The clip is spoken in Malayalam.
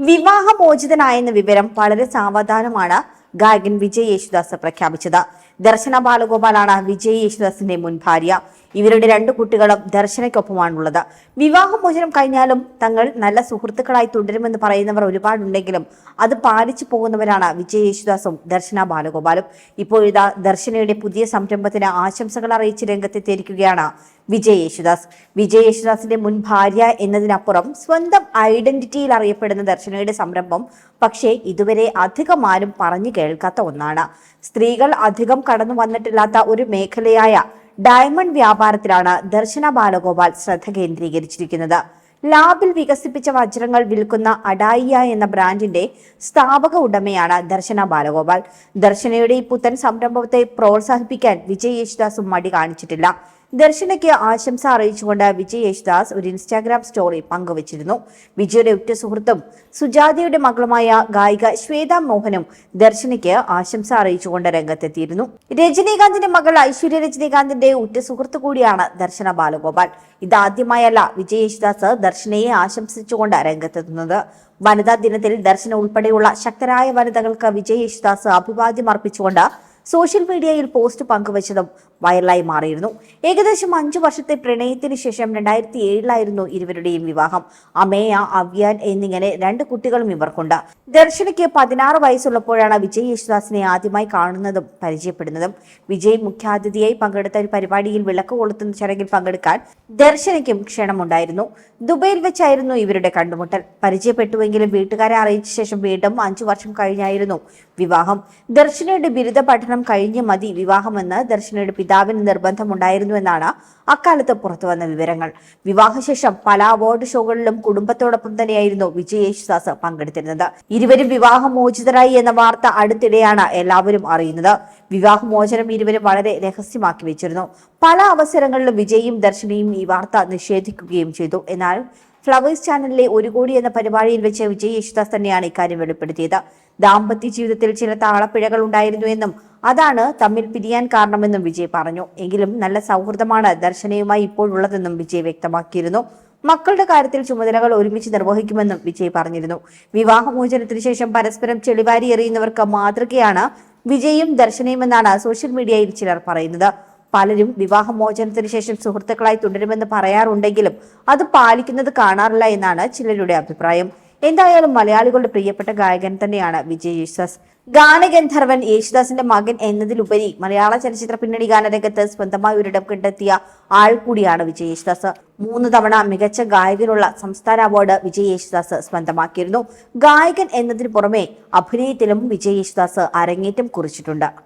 വിവാഹമോചിതനായെന്ന വിവരം വളരെ സാവധാനമാണ് ഗായകൻ വിജയ് യേശുദാസ് പ്രഖ്യാപിച്ചത്. ദർശന ബാലഗോപാലാണ് വിജയ് യേശുദാസിന്റെ മുൻ ഭാര്യ. ഇവരുടെ രണ്ട് കുട്ടികളും ദർശനയ്ക്കൊപ്പമാണുള്ളത്. വിവാഹമോചനം കഴിഞ്ഞാലും തങ്ങൾ നല്ല സുഹൃത്തുക്കളായി തുടരുമെന്ന് പറയുന്നവർ ഒരുപാടുണ്ടെങ്കിലും അത് പാലിച്ചു പോകുന്നവരാണ് വിജയ് യേശുദാസും ദർശന ബാലഗോപാലും. ഇപ്പോൾ ഇതാ ദർശനയുടെ പുതിയ സംരംഭത്തിന് ആശംസകൾ അറിയിച്ച് രംഗത്തെത്തിയിരിക്കുകയാണ് വിജയ് യേശുദാസ് വിജയ് യേശുദാസിന്റെ മുൻ ഭാര്യ എന്നതിനപ്പുറം സ്വന്തം ഐഡന്റിറ്റിയിൽ അറിയപ്പെടുന്ന ദർശനയുടെ സംരംഭം പക്ഷേ ഇതുവരെ അധികം ആരും പറഞ്ഞു കേൾക്കാത്ത ഒന്നാണ്. സ്ത്രീകൾ അധികം കടന്നു വന്നിട്ടില്ലാത്ത ഒരു മേഖലയായ ഡയമണ്ട് വ്യാപാരത്തിലാണ് ദർശന ബാലഗോപാൽ ശ്രദ്ധ കേന്ദ്രീകരിച്ചിരിക്കുന്നത്. ലാബിൽ വികസിപ്പിച്ച വജ്രങ്ങൾ വിൽക്കുന്ന അഡായിയ എന്ന ബ്രാൻഡിന്റെ സ്ഥാപക ഉടമയാണ് ദർശന ബാലഗോപാൽ. ദർശനയുടെ ഈ പുത്തൻ സംരംഭത്തെ പ്രോത്സാഹിപ്പിക്കാൻ വിജയ് യേശുദാസും മടി കാണിച്ചിട്ടില്ല. ദർശനയ്ക്ക് ആശംസ അറിയിച്ചുകൊണ്ട് വിജയ് യേശുദാസ് ഒരു ഇൻസ്റ്റാഗ്രാം സ്റ്റോറി പങ്കുവച്ചിരുന്നു. വിജയുടെ ഉറ്റ സുഹൃത്തും സുജാതയുടെ മകളുമായ ഗായിക ശ്വേത മോഹനും ദർശനയ്ക്ക് ആശംസ അറിയിച്ചുകൊണ്ട് രംഗത്തെത്തിയിരുന്നു. രജനീകാന്തിന്റെ മകൾ ഐശ്വര്യ രജനീകാന്തിന്റെ ഉറ്റ സുഹൃത്തു കൂടിയാണ് ദർശന ബാലഗോപാൽ. ഇതാദ്യമായല്ല വിജയ് യേശുദാസ് ദർശനയെ ആശംസിച്ചുകൊണ്ട് രംഗത്തെത്തുന്നത്. വനിതാ ദിനത്തിൽ ദർശന ഉൾപ്പെടെയുള്ള ശക്തരായ വനിതകൾക്ക് വിജയ് യേശുദാസ് അഭിവാദ്യം അർപ്പിച്ചുകൊണ്ട് സോഷ്യൽ മീഡിയയിൽ പോസ്റ്റ് പങ്കുവച്ചതും വൈറലായി മാറിയിരുന്നു. ഏകദേശം അഞ്ചു വർഷത്തെ പ്രണയത്തിന് ശേഷം രണ്ടായിരത്തി ഏഴിലായിരുന്നു ഇരുവരുടെയും വിവാഹം. അമേയ അവ്യാൻ എന്നിങ്ങനെ രണ്ട് കുട്ടികളും ഇവർക്കുണ്ട്. ദർശനയ്ക്ക് പതിനാറ് വയസ്സുള്ളപ്പോഴാണ് വിജയ് യേശുദാസിനെ ആദ്യമായി കാണുന്നതും പരിചയപ്പെടുന്നതും. വിജയ് മുഖ്യാതിഥിയായി പങ്കെടുത്ത ഒരു പരിപാടിയിൽ വിളക്ക് കൊളുത്തുന്ന ചടങ്ങിൽ പങ്കെടുക്കാൻ ദർശനയ്ക്കും ക്ഷണമുണ്ടായിരുന്നു. ദുബൈയിൽ വെച്ചായിരുന്നു ഇവരുടെ കണ്ടുമുട്ടൽ. പരിചയപ്പെട്ടുവെങ്കിലും വീട്ടുകാരെ അറിയിച്ച ശേഷം വീണ്ടും അഞ്ചു വർഷം കഴിഞ്ഞായിരുന്നു വിവാഹം. ദർശനയുടെ ബിരുദ പഠനം കഴിഞ്ഞ് മതി വിവാഹമെന്ന് ദർശനയുടെ പിതാവിന് നിർബന്ധമുണ്ടായിരുന്നു എന്നാണ് അക്കാലത്ത് പുറത്തുവന്ന വിവരങ്ങൾ. വിവാഹശേഷം പല അവാർഡ് ഷോകളിലും കുടുംബത്തോടൊപ്പം തന്നെയായിരുന്നു വിജയ് യേശുദാസ് പങ്കെടുത്തിരുന്നത്. ഇരുവരും വിവാഹമോചിതരായി എന്ന വാർത്ത അടുത്തിടെയാണ് എല്ലാവരും അറിയുന്നത്. വിവാഹമോചനം ഇരുവരും വളരെ രഹസ്യമാക്കി വെച്ചിരുന്നു. പല അവസരങ്ങളിലും വിജയും ദർശനയും ഈ വാർത്ത നിഷേധിക്കുകയും ചെയ്തു. എന്നാൽ ഫ്ലവേഴ്സ് ചാനലിലെ ഒരു കോടി എന്ന പരിപാടിയിൽ വെച്ച് വിജയ് യേശുദാസ് തന്നെയാണ് ഇക്കാര്യം വെളിപ്പെടുത്തിയത്. ദാമ്പത്യ ജീവിതത്തിൽ ചില താളപ്പിഴകൾ ഉണ്ടായിരുന്നു എന്നും അതാണ് തമ്മിൽ പിരിയാൻ കാരണമെന്നും വിജയ് പറഞ്ഞു. എങ്കിലും നല്ല സൗഹൃദമാണ് ദർശനയുമായി ഇപ്പോഴുള്ളതെന്നും വിജയ് വ്യക്തമാക്കിയിരുന്നു. മക്കളുടെ കാര്യത്തിൽ ചുമതലകൾ ഒരുമിച്ച് നിർവഹിക്കുമെന്നും വിജയ് പറഞ്ഞിരുന്നു. വിവാഹമോചനത്തിന് ശേഷം പരസ്പരം ചെളിവാരി എറിയുന്നവർക്ക് മാതൃകയാണ് വിജയും ദർശനയുമെന്നാണ് സോഷ്യൽ മീഡിയയിൽ ചിലർ പറയുന്നത്. പലരും വിവാഹമോചനത്തിന് ശേഷം സുഹൃത്തുക്കളായി തുടരുമെന്ന് പറയാറുണ്ടെങ്കിലും അത് പാലിക്കുന്നത് കാണാറില്ല എന്നാണ് ചിലരുടെ അഭിപ്രായം. എന്തായാലും മലയാളികളുടെ പ്രിയപ്പെട്ട ഗായകൻ തന്നെയാണ് വിജയ് യേശുദാസ്. ഗാനഗന്ധർവൻ യേശുദാസിന്റെ മകൻ എന്നതിലുപരി മലയാള ചലച്ചിത്ര പിന്നണി ഗാനരംഗത്ത് സ്വന്തമായി ഒരിടം കണ്ടെത്തിയ ആൾ കൂടിയാണ് വിജയ് യേശുദാസ്. മൂന്ന് തവണ മികച്ച ഗായകനുള്ള സംസ്ഥാന അവാർഡ് വിജയ് യേശുദാസ് സ്വന്തമാക്കിയിരുന്നു. ഗായകൻ എന്നതിനു പുറമെ അഭിനയത്തിലും വിജയ് യേശുദാസ് അരങ്ങേറ്റം കുറിച്ചിട്ടുണ്ട്.